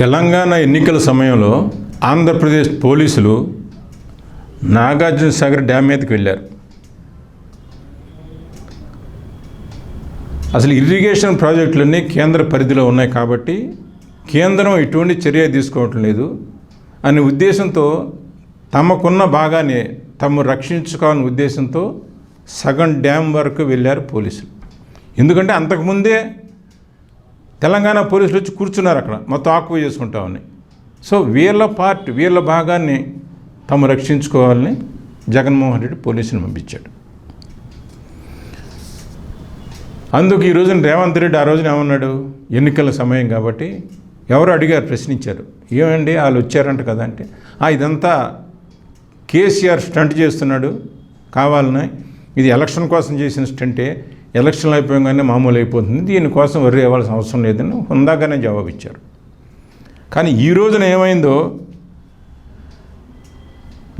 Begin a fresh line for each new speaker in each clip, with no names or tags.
తెలంగాణ ఎన్నికల సమయంలో ఆంధ్రప్రదేశ్ పోలీసులు నాగార్జున సాగర్ డ్యామ్ మీదకి వెళ్ళారు. అసలు ఇరిగేషన్ ప్రాజెక్టులన్నీ కేంద్ర పరిధిలో ఉన్నాయి కాబట్టి కేంద్రం ఎటువంటి చర్య తీసుకోవటం లేదు అనే ఉద్దేశంతో తమకున్న భాగాన్ని తమ రక్షించుకోవాలని ఉద్దేశంతో సగం డ్యామ్ వరకు వెళ్ళారు పోలీసులు. ఎందుకంటే అంతకుముందే తెలంగాణ పోలీసులు వచ్చి కూర్చున్నారు అక్కడ. మొత్తం ఆక్యుపై చేసుకుంటా ఉన్నాయి. సో వీళ్ళ పార్ట్ వీళ్ళ భాగాన్ని తాము రక్షించుకోవాలని జగన్మోహన్ రెడ్డి పోలీసుని పంపించాడు. అందుకు ఈ రోజున రేవంత్ రెడ్డి ఆ రోజున ఏమన్నాడు? ఎన్నికల సమయం కాబట్టి ఎవరు అడిగారు? ప్రశ్నించారు. ఏమండి? వాళ్ళు వచ్చారంట కదా అంటే "ఆ, ఇదంతా కేసీఆర్ స్టంట్ చేస్తున్నాడు. కావాలని. ఇది ఎలక్షన్ కోసం చేసిన స్టంటే. ఎలక్షన్లు అయిపోగానే మామూలు అయిపోతుంది. దీనికోసం వర్రీ అవ్వాల్సిన అవసరం లేదని హుందాగానే జవాబు ఇచ్చారు. కానీ ఈ రోజున ఏమైందో?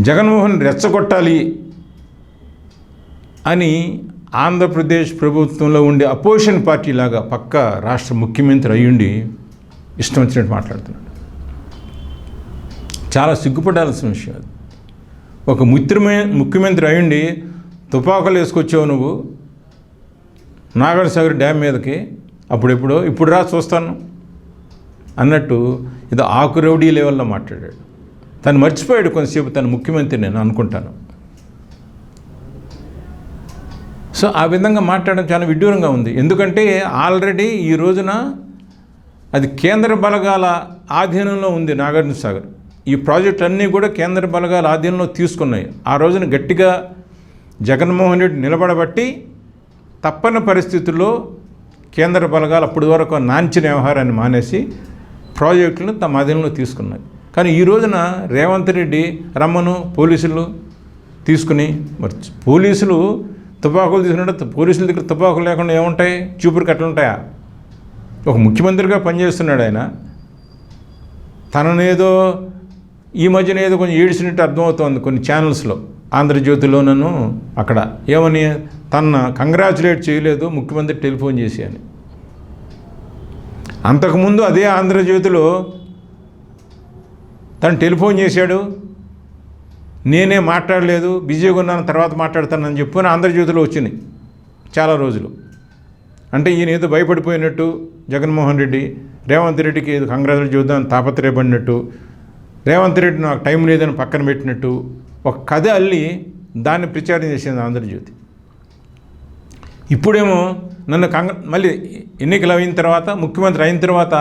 జగన్మోహన్ రెచ్చగొట్టాలి అని ఆంధ్రప్రదేశ్ ప్రభుత్వంలో ఉండే అపోజిషన్ పార్టీ లాగా పక్క రాష్ట్ర ముఖ్యమంత్రి అయ్యుండి ఇష్టం వచ్చినట్టు మాట్లాడుతున్నాడు. చాలా సిగ్గుపడాల్సిన విషయం అది. ఒక ముత్రమే ముఖ్యమంత్రి అయ్యుండి తుపాకులు వేసుకొచ్చావు నువ్వు. నాగార్జునసాగర్ డ్యామ్ మీదకి అప్పుడెప్పుడో ఇప్పుడు రా చూస్తాను అన్నట్టు ఇది ఆకురౌడీ లెవెల్లో మాట్లాడాడు. తను మర్చిపోయాడు కొంతసేపు తను ముఖ్యమంత్రి నేను అనుకుంటాను. సో ఆ విధంగా మాట్లాడడం చాలా విడ్డూరంగా ఉంది. ఎందుకంటే ఆల్రెడీ ఈ రోజున అది కేంద్ర బలగాల ఆధీనంలో ఉంది నాగార్జున సాగర్ ఈ ప్రాజెక్ట్ అన్నీ కూడా కేంద్ర బలగాల ఆధీనంలో తీసుకున్నాయి. ఆ రోజున గట్టిగా జగన్మోహన్ రెడ్డి నిలబడబట్టి తప్పని పరిస్థితుల్లో కేంద్ర బలగాలు అప్పటి వరకు నాంచిన వ్యవహారాన్ని మానేసి ప్రాజెక్టులను తమ ఆధీనంలో తీసుకున్నాయి. కానీ ఈ రోజున రేవంత్ రెడ్డి రమ్మను పోలీసులు తీసుకుని మరి పోలీసులు తుపాకులు తీసుకున్నట్టు పోలీసుల దగ్గర తుపాకులు లేకుండా ఏముంటాయి? చూపురు కట్టలుంటాయా ఒక ముఖ్యమంత్రిగా పనిచేస్తున్నాడు ఆయన. తననేదో ఈ మధ్యన ఏదో కొంచెం ఏడిసినట్టు అర్థమవుతోంది కొన్ని ఛానల్స్లో ఆంధ్రజ్యోతిలోనూ అక్కడ. ఏమని? తన కంగ్రాచులేట్ చేయలేదు ముఖ్యమంత్రి టెలిఫోన్ చేసి అని అంతకుముందు అదే ఆంధ్రజ్యోతిలో తను టెలిఫోన్ చేశాడు. నేనే మాట్లాడలేదు బిజీగా ఉన్నాను తర్వాత మాట్లాడతానని చెప్పుకొని ఆంధ్రజ్యోతిలో వచ్చినాయి చాలా రోజులు. అంటే ఈయన ఏదో భయపడిపోయినట్టు జగన్మోహన్ రెడ్డి రేవంత్ రెడ్డికి ఏదో కంగ్రాచులేట్ చూద్దామని తాపత్రయపడినట్టు రేవంత్ రెడ్డి నాకు టైం లేదని పక్కన పెట్టినట్టు ఒక కథ అల్లి దాన్ని ప్రచారం చేసింది ఆంధ్రజ్యోతి. ఇప్పుడేమో నన్ను కంగ మళ్ళీ ఎన్నికలు అయిన తర్వాత ముఖ్యమంత్రి అయిన తర్వాత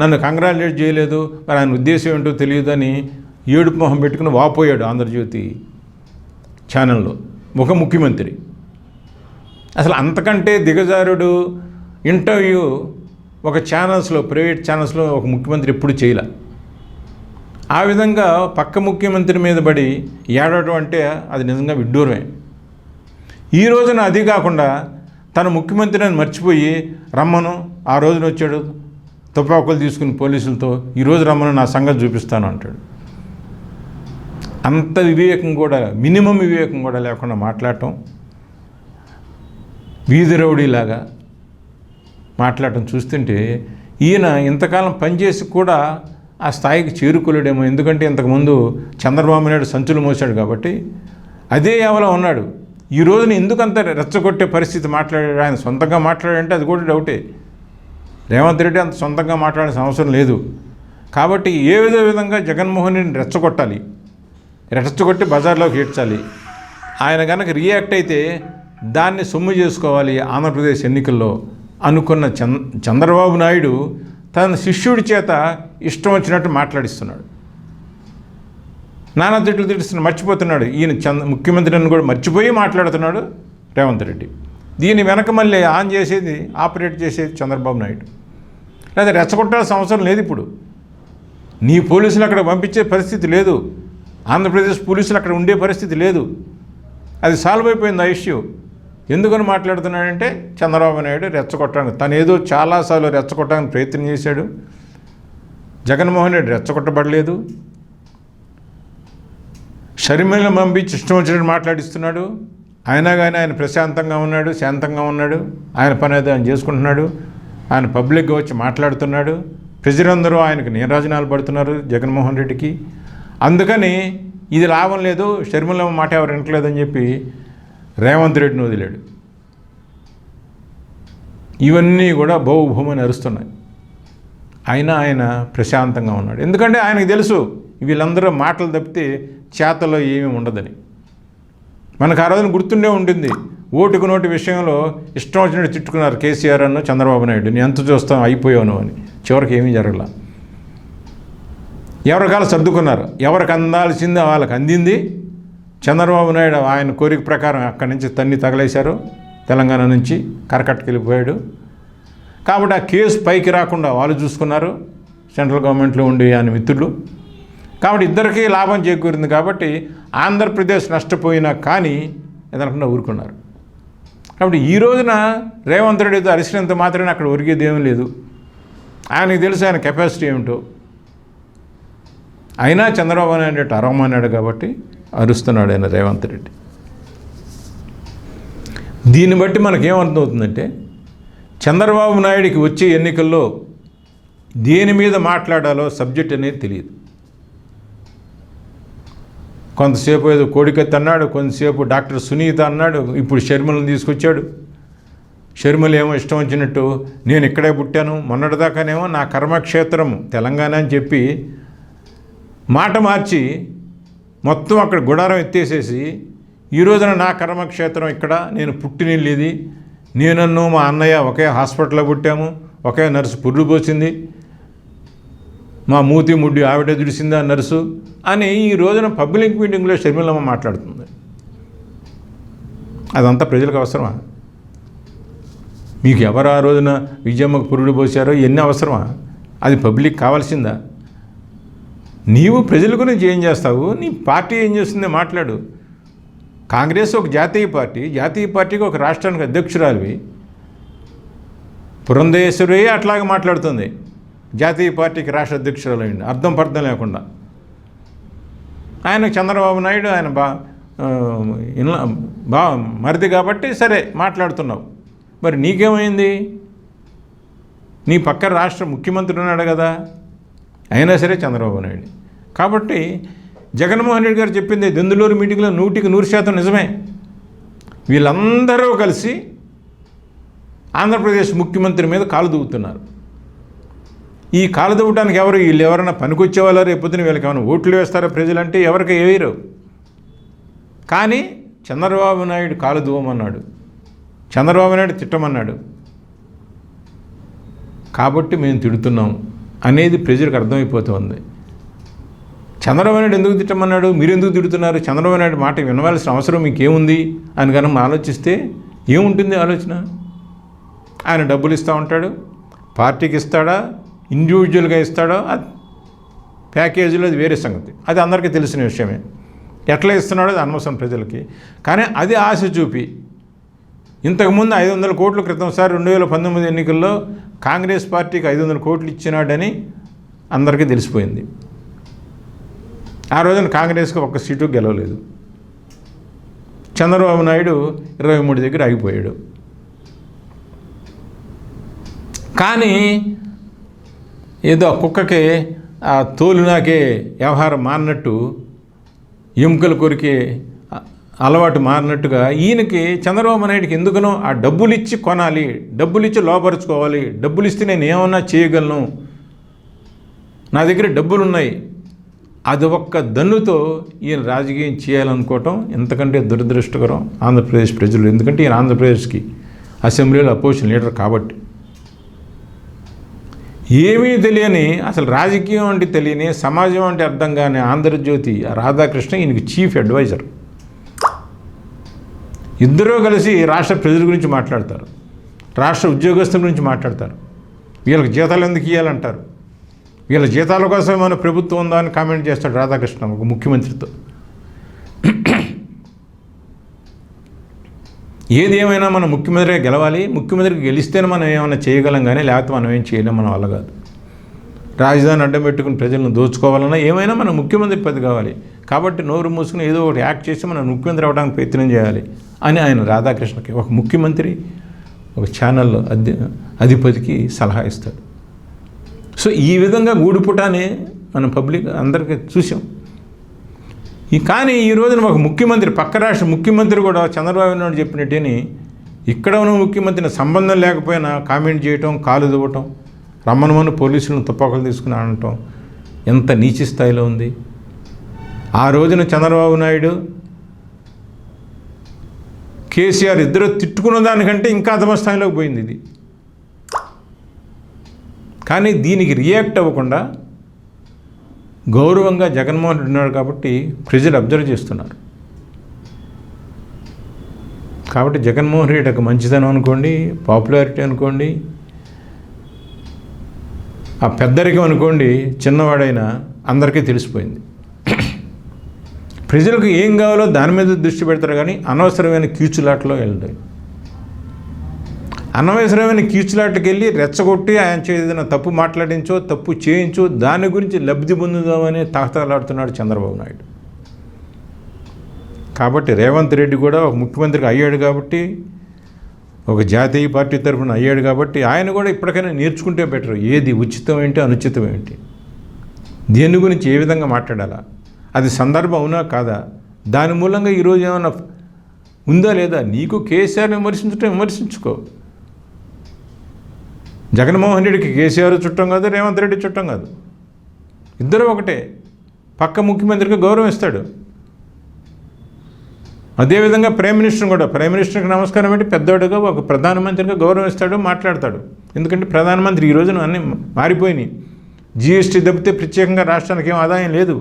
నన్ను కంగ్రాచులేట్ చేయలేదు మరి ఆయన ఉద్దేశం ఏంటో తెలియదని ఏడుపు మొహం పెట్టుకుని వాపోయాడు ఆంధ్రజ్యోతి ఛానల్లో ఒక ముఖ్యమంత్రి. అసలు అంతకంటే దిగజారుడు ఇంటర్వ్యూ ఒక ఛానల్స్లో ప్రైవేట్ ఛానల్స్లో ఒక ముఖ్యమంత్రి ఎప్పుడు చేయలే. ఆ విధంగా పక్క ముఖ్యమంత్రి మీద పడి ఏడవటం అంటే అది నిజంగా విడ్డూరమే. ఈ రోజున అది కాకుండా తన ముఖ్యమంత్రిని మర్చిపోయి రమ్మను ఆ రోజున వచ్చాడు తుపాకులు తీసుకుని పోలీసులతో ఈరోజు రమ్మను నా సంగతి చూపిస్తాను అంటాడు. అంత వివేకం కూడా మినిమం వివేకం కూడా లేకుండా మాట్లాడటం వీధి రౌడీలాగా మాట్లాడటం చూస్తుంటే ఈయన ఇంతకాలం పనిచేసి కూడా ఆ స్థాయికి చేరుకోలేడేమో. ఎందుకంటే ఇంతకుముందు చంద్రబాబు నాయుడు సంచులు మోసాడు కాబట్టి అదే ఎవలో ఉన్నాడు. ఈ రోజున ఎందుకంత రెచ్చగొట్టే పరిస్థితి మాట్లాడాడు? ఆయన సొంతంగా మాట్లాడంటే అది కూడా డౌటే. రేవంత్ రెడ్డి అంత సొంతంగా మాట్లాడాల్సిన అవసరం లేదు. కాబట్టి ఏ విధ విధంగా జగన్మోహన్ రెడ్డిని రెచ్చగొట్టాలి? రెచ్చగొట్టి బజార్లోకి ఏడ్చాలి? ఆయన కనుక రియాక్ట్ అయితే దాన్ని సొమ్ము చేసుకోవాలి ఆంధ్రప్రదేశ్ ఎన్నికల్లో అనుకున్న చంద్రబాబు నాయుడు తన శిష్యుడి చేత ఇష్టం వచ్చినట్టు మాట్లాడిస్తున్నాడు. నానా తిట్లు తిడుస్తున్నాడు మర్చిపోతున్నాడు. ఈయన చంద్ర ముఖ్యమంత్రిని కూడా మర్చిపోయి మాట్లాడుతున్నాడు రేవంత్ రెడ్డి. దీని వెనక మళ్ళీ ఆన్ చేసేది ఆపరేట్ చేసేది చంద్రబాబు నాయుడు. లేదా రెచ్చగొట్టాల్సిన అవసరం లేదు ఇప్పుడు. నీ పోలీసులు అక్కడ పంపించే పరిస్థితి లేదు. ఆంధ్రప్రదేశ్ పోలీసులు అక్కడ ఉండే పరిస్థితి లేదు. అది సాల్వ్ అయిపోయింది ఆ ఇష్యూ. ఎందుకని మాట్లాడుతున్నాడంటే చంద్రబాబు నాయుడు రెచ్చగొట్టడానికి తను ఏదో చాలాసార్లు రెచ్చగొట్టడానికి ప్రయత్నం చేశాడు. జగన్మోహన్ రెడ్డి రెచ్చగొట్టబడలేదు. షర్మిలను పంపించి ఇష్టం వచ్చినట్టు మాట్లాడిస్తున్నాడు. అయినా కానీ ఆయన ప్రశాంతంగా ఉన్నాడు శాంతంగా ఉన్నాడు. ఆయన పని అయితే ఆయన చేసుకుంటున్నాడు. ఆయన పబ్లిక్గా వచ్చి మాట్లాడుతున్నాడు. ప్రజలందరూ ఆయనకు నీరాజనాలు పడుతున్నారు జగన్మోహన్ రెడ్డికి. అందుకని ఇది లాభం లేదు షర్మిలమ్మ మాట ఎవరు వినట్లేదని చెప్పి రేవంత్ రెడ్డిని వదిలాడు. ఇవన్నీ కూడా బహుభూమని అరుస్తున్నాయి. అయినా ఆయన ప్రశాంతంగా ఉన్నాడు. ఎందుకంటే ఆయనకు తెలుసు వీళ్ళందరూ మాటలు తప్పితే చేతలో ఏమీ ఉండదని. మనకు ఆ రోజున గుర్తుండే ఉంటుంది ఓటుకు నోటి విషయంలో ఇష్టం వచ్చినట్టు తిట్టుకున్నారు కేసీఆర్ అన్న చంద్రబాబు నాయుడు. నేను ఎంత చూస్తాం అయిపోయాను అని. చివరికి ఏమీ జరగల. ఎవరికాలు సర్దుకున్నారు? ఎవరికి అందాల్సింది? వాళ్ళకి అందింది? చంద్రబాబు నాయుడు ఆయన కోరిక ప్రకారం అక్కడి నుంచి తన్ని తగలేశారు. తెలంగాణ నుంచి కరకట్టకి వెళ్ళిపోయాడు కాబట్టి ఆ కేసు పైకి రాకుండా వాళ్ళు చూసుకున్నారు. సెంట్రల్ గవర్నమెంట్లో ఉండే ఆయన మిత్రులు. కాబట్టి ఇద్దరికీ లాభం చేకూరింది కాబట్టి ఆంధ్రప్రదేశ్ నష్టపోయినా కానీ ఎదనకుండా ఊరుకున్నారు. కాబట్టి ఈ రోజున రేవంత్ రెడ్డితో అరిసినంత మాత్రమే అక్కడ ఒరిగేది ఏమీ లేదు. ఆయనకు తెలుసు ఆయన కెపాసిటీ ఏమిటో. అయినా చంద్రబాబు నాయుడు అరవమన్నాడు కాబట్టి అరుస్తున్నాడు ఆయన రేవంత్ రెడ్డి. దీన్ని బట్టి మనకేమర్థమవుతుందంటే చంద్రబాబు నాయుడికి వచ్చే ఎన్నికల్లో దేని మీద మాట్లాడాలో సబ్జెక్ట్ అనేది తెలియదు. కొంతసేపు ఏదో కోడికత్తి అన్నాడు కొంతసేపు డాక్టర్ సునీత అన్నాడు ఇప్పుడు షర్మిలను తీసుకొచ్చాడు. షర్మిల ఏమో ఇష్టం వచ్చినట్టు నేను ఇక్కడే పుట్టాను మొన్నటిదాకానేమో నా కర్మక్షేత్రం తెలంగాణ అని చెప్పి మాట మార్చి మొత్తం అక్కడ గుడారం ఎత్తేసేసి ఈ రోజున నా కర్మక్షేత్రం ఇక్కడ నేను పుట్టినిల్లిది. నేనన్ను మా అన్నయ్య ఒకే హాస్పిటల్లో పుట్టాము ఒకే నర్సు పుర్రు పోసింది. మా మూతి ముడ్డి ఆవిడ దుడిసిందా నర్సు అని ఈ రోజున పబ్లిక్ మీటింగ్లో షర్మిలమ్మ మాట్లాడుతుంది. అదంతా ప్రజలకు అవసరమా? మీకు ఎవరు ఆ రోజున విజయమ్మకు పురుడు పోసారో ఎన్ని అవసరమా? అది పబ్లిక్ కావాల్సిందా? నీవు ప్రజల గురించి ఏం చేస్తావు? నీ పార్టీ ఏం చేస్తుందో మాట్లాడు. కాంగ్రెస్ ఒక జాతీయ పార్టీ జాతీయ పార్టీకి ఒక రాష్ట్రానికి అధ్యక్షురాలివి. పురంధేశ్వరి అట్లాగే మాట్లాడుతుంది. జాతీయ పార్టీకి రాష్ట్ర అధ్యక్షురాలు అయింది అర్థం పర్థం లేకుండా. ఆయన చంద్రబాబు నాయుడు ఆయన బా ఇన్లా బా మరిది కాబట్టి సరే మాట్లాడుతున్నావు. మరి నీకేమైంది? నీ పక్క రాష్ట్ర ముఖ్యమంత్రి ఉన్నాడు కదా. అయినా సరే చంద్రబాబు నాయుడు. కాబట్టి జగన్మోహన్ రెడ్డి గారు చెప్పింది దెందులూరు మీటింగ్లో నూటికి నూరు శాతం నిజమే. వీళ్ళందరూ కలిసి ఆంధ్రప్రదేశ్ ముఖ్యమంత్రి మీద కాలు దూవుతున్నారు ఈ కాలు దువ్వటానికి ఎవరు వీళ్ళు ఎవరైనా పనికొచ్చేవాళ్ళ రేపొద్దున వీళ్ళకి ఏమైనా ఓట్లు వేస్తారా ప్రజలంటే ఎవరికి వేయరు. కానీ చంద్రబాబు నాయుడు కాలు దువ్వమన్నాడు చంద్రబాబు నాయుడు తిట్టమన్నాడు. కాబట్టి మేము తిడుతున్నాం. అనేది ప్రజలకు అర్థమైపోతుంది. చంద్రబాబు నాయుడు ఎందుకు తిట్టమన్నాడు? మీరు ఎందుకు తిడుతున్నారు? చంద్రబాబు నాయుడు మాట వినవలసిన అవసరం మీకేముంది? అని కనుక ఆలోచిస్తే ఏముంటుంది ఆలోచన? ఆయన డబ్బులు ఇస్తూ ఉంటాడు పార్టీకి ఇస్తాడా ఇండివిజువల్గా ఇస్తాడో? అది ప్యాకేజీలో అది వేరే సంగతి. అది అందరికీ తెలిసిన విషయమే. ఎట్లా ఇస్తున్నాడో అది అనవసరం ప్రజలకి. కానీ అది ఆశ చూపి ఇంతకుముందు ఐదు వందల కోట్ల క్రితం సారి రెండు వేల పంతొమ్మిది ఎన్నికల్లో కాంగ్రెస్ పార్టీకి ఐదు వందల కోట్లు ఇచ్చినాడని అందరికీ తెలిసిపోయింది. ఆ రోజున కాంగ్రెస్కి ఒక్క సీటు గెలవలేదు. చంద్రబాబు నాయుడు ఇరవై మూడు దగ్గర ఆగిపోయాడు. కానీ ఏదో కుక్కకి ఆ తోలు నాకే వ్యవహారం మానట్టు ఎముకలు కొరికే అలవాటు మారినట్టుగా ఈయనకి చంద్రబాబు నాయుడికి ఎందుకనో ఆ డబ్బులు ఇచ్చి కొనాలి డబ్బులు ఇచ్చి లోపరుచుకోవాలి డబ్బులు ఇస్తే నేను ఏమన్నా చేయగలను? నా దగ్గర డబ్బులు ఉన్నాయి అది ఒక్క దన్నుతో ఈయన రాజకీయం చేయాలనుకోవటం ఎంతకంటే దురదృష్టకరం ఆంధ్రప్రదేశ్ ప్రజలు. ఎందుకంటే ఈయన ఆంధ్రప్రదేశ్కి అసెంబ్లీలో అపోజిషన్ లీడర్ కాబట్టి. ఏమీ తెలియని అసలు రాజకీయం అంటే తెలియని సమాజం అంటే అర్థం కాని ఆంధ్రజ్యోతి ఆ రాధాకృష్ణ ఈయనకి చీఫ్ అడ్వైజర్. ఇద్దరూ కలిసి రాష్ట్ర ప్రజల గురించి మాట్లాడతారు. రాష్ట్ర ఉద్యోగస్తుల గురించి మాట్లాడతారు. వీళ్ళకి జీతాలు ఎందుకు ఇవ్వాలంటారు వీళ్ళ జీతాల కోసం మన ప్రభుత్వం ఉందా అని కామెంట్ చేస్తాడు రాధాకృష్ణ ఒక ముఖ్యమంత్రితో. ఏది ఏమైనా మనం ముఖ్యమంత్రిగా గెలవాలి ముఖ్యమంత్రికి గెలిస్తేనే మనం ఏమైనా చేయగలం కానీ లేకపోతే మనం ఏం చేయలేం మన వల్ల కాదు. రాజధాని అడ్డం పెట్టుకుని ప్రజలను దోచుకోవాలన్నా ఏమైనా మనం ముఖ్యమంత్రి పది కావాలి. కాబట్టి నోరు మూసుకుని ఏదో ఒకటి యాక్ట్ చేసి మనం ముఖ్యమంత్రి అవ్వడానికి ప్రయత్నం చేయాలి. అని ఆయన రాధాకృష్ణకి ఒక ముఖ్యమంత్రి ఒక ఛానల్ అధి అధిపతికి సలహా ఇస్తాడు. సో ఈ విధంగా గూడుపుటానే మనం పబ్లిక్ అందరికీ చూసాం. ఈ కానీ ఈ రోజున ఒక ముఖ్యమంత్రి పక్క రాష్ట్ర ముఖ్యమంత్రి కూడా చంద్రబాబు నాయుడు చెప్పినట్టేని ఇక్కడ ఉన్న ముఖ్యమంత్రిని సంబంధం లేకపోయినా కామెంట్ చేయటం కాలు దువ్వటం రమ్మనమని పోలీసులను తుపాకులు తీసుకుని అనటం ఎంత నీచి స్థాయిలో ఉంది. ఆ రోజున చంద్రబాబు నాయుడు కేసీఆర్ ఇద్దరు తిట్టుకున్న దానికంటే ఇంకా అధమ స్థాయిలోకి పోయింది ఇది. కానీ దీనికి రియాక్ట్ అవ్వకుండా గౌరవంగా జగన్మోహన్ రెడ్డి ఉన్నాడు కాబట్టి ప్రజలు అబ్జర్వ్ చేస్తున్నారు. కాబట్టి జగన్మోహన్ రెడ్డి ఒక మంచిదనం అనుకోండి పాపులారిటీ అనుకోండి ఆ పెద్దరికం అనుకోండి చిన్నవాడైనా అందరికీ తెలిసిపోయింది. ప్రజలకు ఏం కావాలో దాని మీద దృష్టి పెడతారు కానీ అనవసరమైన కీచులాట్లో వెళ్తాయి అనవసరమైన కీచులాటకి వెళ్ళి రెచ్చగొట్టి ఆయన ఏదైనా తప్పు మాట్లాడించో తప్పు చేయించో దాని గురించి లబ్ధి పొందుదామని తాహతలాడుతున్నాడు చంద్రబాబు నాయుడు. కాబట్టి రేవంత్ రెడ్డి కూడా ఒక ముఖ్యమంత్రికి అయ్యాడు కాబట్టి ఒక జాతీయ పార్టీ తరఫున అయ్యాడు కాబట్టి ఆయన కూడా ఇప్పటికైనా నేర్చుకుంటే బెటర్. ఏది ఉచితం ఏంటి అనుచితం ఏంటి? దేని గురించి ఏ విధంగా మాట్లాడాలా? అది సందర్భం అవునా కాదా? దాని మూలంగా ఈరోజు ఏమైనా ఉందా లేదా? నీకు కేసీఆర్ని విమర్శించటం విమర్శించుకో. జగన్మోహన్ రెడ్డికి కేసీఆర్ చుట్టం కాదు రేవంత్ రెడ్డి చుట్టం కాదు. ఇద్దరు ఒకటే. పక్క ముఖ్యమంత్రికి గౌరవం ఇస్తాడు. అదేవిధంగా ప్రైమ్ మినిస్టర్ కూడా. ప్రైమ్ మినిస్టర్కి నమస్కారం పెట్టి పెద్దోడుగా ఒక ప్రధానమంత్రిగా గౌరవం ఇస్తాడు మాట్లాడతాడు. ఎందుకంటే ప్రధానమంత్రి ఈ రోజున అన్నీ మారిపోయినాయి. జిఎస్టీ దెబ్బతే ప్రత్యేకంగా రాష్ట్రానికి ఏం ఆదాయం లేదు.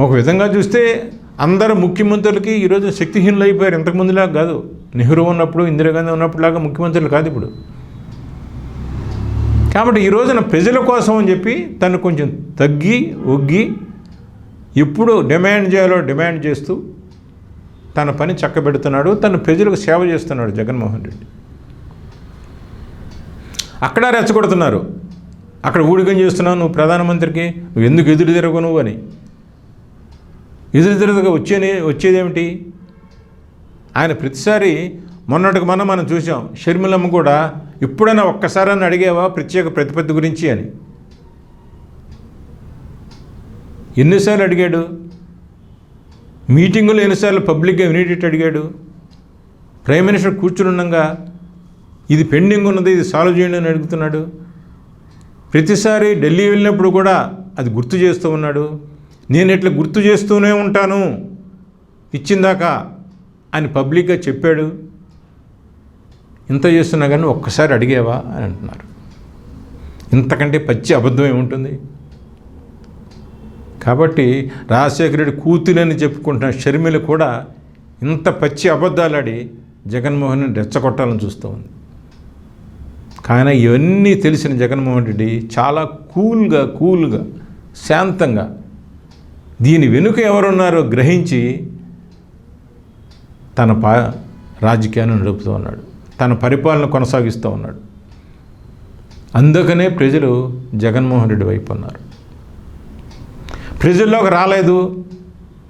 ఒక విధంగా చూస్తే అందరు ముఖ్యమంత్రులకి ఈరోజు శక్తిహీనులు అయిపోయారు ఇంతకుముందులాగా కాదు. నెహ్రూ ఉన్నప్పుడు ఇందిరాగాంధీ ఉన్నప్పుడులాగా ముఖ్యమంత్రులు కాదు ఇప్పుడు. కాబట్టి ఈ రోజున ప్రజల కోసం అని చెప్పి తను కొంచెం తగ్గి ఒగ్గి ఎప్పుడు డిమాండ్ చేయాలో డిమాండ్ చేస్తూ తన పని చక్కబెడుతున్నాడు. తను ప్రజలకు సేవ చేస్తున్నాడు జగన్మోహన్ రెడ్డి. అక్కడ రెచ్చగొడుతున్నారు. అక్కడ ఊడిగం చేస్తున్నావు నువ్వు ప్రధానమంత్రికి. నువ్వు ఎందుకు ఎదురు తిరగవు నువ్వు అని. ఎదురెదురుగా తిరగగా వచ్చేది వచ్చేదేమిటి? ఆయన ప్రతిసారి మొన్నటికి మొన్న మనం చూసాం షర్మిలమ్మ కూడా ఎప్పుడైనా ఒక్కసారని అడిగేవా ప్రత్యేక ప్రతిపత్తి గురించి అని? ఎన్నిసార్లు అడిగాడు? మీటింగులు ఎన్నిసార్లు పబ్లిక్గా వినేటట్టు అడిగాడు? ప్రైమ్ మినిస్టర్ కూర్చుని ఉండగా ఇది పెండింగ్ ఉన్నది ఇది సాల్వ్ చేయండి అని అడుగుతున్నాడు? ప్రతిసారి ఢిల్లీ వెళ్ళినప్పుడు కూడా అది గుర్తు చేస్తూ ఉన్నాడు? నేను ఇట్లా గుర్తు చేస్తూనే ఉంటాను. ఇచ్చిందాక అని పబ్లిక్గా చెప్పాడు. ఇంత చేస్తున్నా కానీ ఒక్కసారి అడిగేవా అని అంటున్నారు. ఇంతకంటే పచ్చి అబద్ధం ఏముంటుంది? కాబట్టి రాజశేఖర రెడ్డి కూతురని చెప్పుకుంటున్న షర్మిలు కూడా ఇంత పచ్చి అబద్ధాలాడి జగన్మోహన్ రెచ్చగొట్టాలని చూస్తూ ఉంది. కానీ ఇవన్నీ తెలిసిన జగన్మోహన్ రెడ్డి చాలా కూల్గా కూల్గా శాంతంగా దీని వెనుక ఎవరున్నారో గ్రహించి తన పా రాజకీయాన్ని నడుపుతూ ఉన్నాడు. తన పరిపాలన కొనసాగిస్తూ ఉన్నాడు. అందుకనే ప్రజలు జగన్మోహన్ రెడ్డి వైపు ఉన్నారు. ప్రజల్లోకి రాలేదు.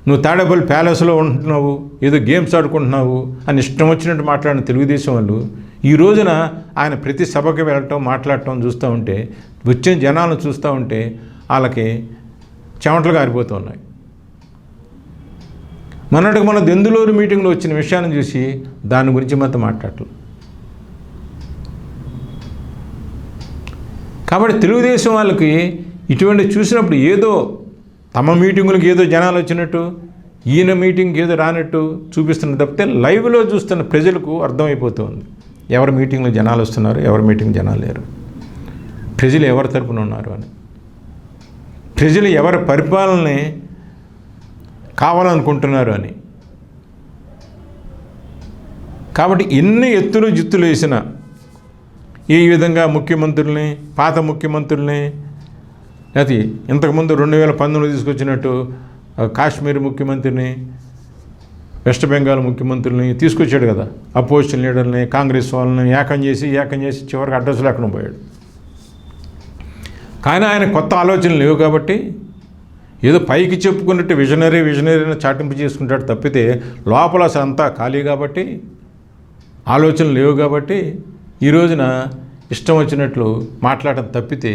నువ్వు తాడేపల్లి ప్యాలెస్లో ఉంటున్నావు ఏదో గేమ్స్ ఆడుకుంటున్నావు అని ఇష్టం వచ్చినట్టు మాట్లాడిన తెలుగుదేశం వాళ్ళు ఈ రోజున ఆయన ప్రతి సభకి వెళ్ళటం మాట్లాడటం చూస్తూ ఉంటే వచ్చిన జనాలను చూస్తూ ఉంటే వాళ్ళకి చెమటలు కారిపోతూ ఉన్నాయి మొన్నటికి మన దెందులూరు మీటింగ్లో వచ్చిన విషయాన్ని చూసి దాని గురించి మాత్రం మాట్లాడలేదు కాబట్టి తెలుగుదేశం వాళ్ళకి ఇటువంటి చూసినప్పుడు ఏదో తమ మీటింగులకు ఏదో జనాలు వచ్చినట్టు ఈయన మీటింగ్కి ఏదో రానట్టు చూపిస్తున్న తప్పితే లైవ్లో చూస్తున్న ప్రజలకు అర్థమైపోతుంది. ఎవరి మీటింగ్లో జనాలు వస్తున్నారు ఎవరి మీటింగ్ జనాలు లేరు. ప్రజలు ఎవరి తరపున ఉన్నారు అని. ప్రజలు ఎవరి పరిపాలనని కావాలనుకుంటున్నారు అని. కాబట్టి ఎన్ని ఎత్తులు జిత్తులు వేసినా ఈ విధంగా ముఖ్యమంత్రుల్ని పాత ముఖ్యమంత్రుల్ని అది ఇంతకుముందు రెండు వేల పంతొమ్మిది తీసుకొచ్చినట్టు కాశ్మీర్ ముఖ్యమంత్రిని వెస్ట్ బెంగాల్ ముఖ్యమంత్రిని తీసుకొచ్చాడు కదా. అపోజిషన్ లీడర్ని కాంగ్రెస్ వాళ్ళని ఏకం చేసి ఏకం చేసి చివరికి అడ్రస్ లేకుండా పోయాడు. కానీ ఆయన కొత్త ఆలోచనలు లేవు కాబట్టి ఏదో పైకి చెప్పుకున్నట్టు విజనరీ విజనరీని చాటింపు చేసుకుంటాడు తప్పితే లోపల అంతా ఖాళీ కాబట్టి ఆలోచనలు లేవు కాబట్టి ఈ రోజున ఇష్టం వచ్చినట్లు మాట్లాడటం తప్పితే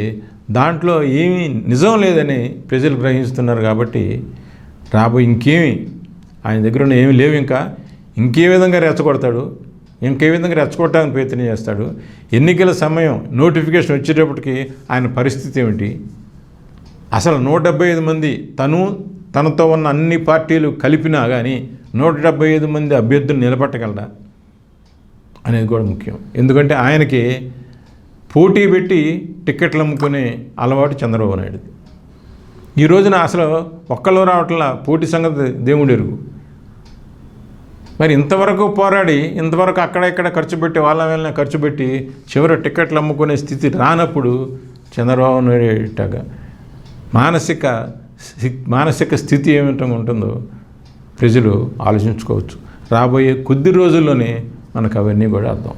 దాంట్లో ఏమీ నిజం లేదని ప్రజలు గ్రహిస్తున్నారు కాబట్టి రాబోయే ఇంకేమి ఆయన దగ్గర ఉన్న ఏమీ లేవు ఇంకా. ఇంకే విధంగా రెచ్చగొడతాడు. ఇంకే విధంగా రెచ్చగొట్టడానికి ప్రయత్నం చేస్తాడు. ఎన్నికల సమయం నోటిఫికేషన్ వచ్చేటప్పటికి ఆయన పరిస్థితి ఏమిటి? అసలు నూట డెబ్బై ఐదు మంది తను తనతో ఉన్న అన్ని పార్టీలు కలిపినా కానీ నూట డెబ్బై ఐదు మంది అభ్యర్థులు నిలబట్టగలరా అనేది కూడా ముఖ్యం. ఎందుకంటే ఆయనకి పోటీ పెట్టి టిక్కెట్లు అమ్ముకునే అలవాటు చంద్రబాబు నాయుడు ఈ రోజున అసలు ఒక్కళ్ళు రావట్ల పోటీ సంగతి దేవుడు ఎరుగు. మరి ఇంతవరకు పోరాడి ఇంతవరకు అక్కడ ఇక్కడ ఖర్చు పెట్టి వాళ్ళ వెళ్ళిన ఖర్చు పెట్టి చివరి టిక్కెట్లు అమ్ముకునే స్థితి రానప్పుడు చంద్రబాబు నాయుడు మానసిక మానసిక స్థితి ఏమిటో ఉంటుందో ప్రజలు ఆలోచించుకోవచ్చు. రాబోయే కొద్ది రోజుల్లోనే మనకు అవన్నీ కూడా అర్థం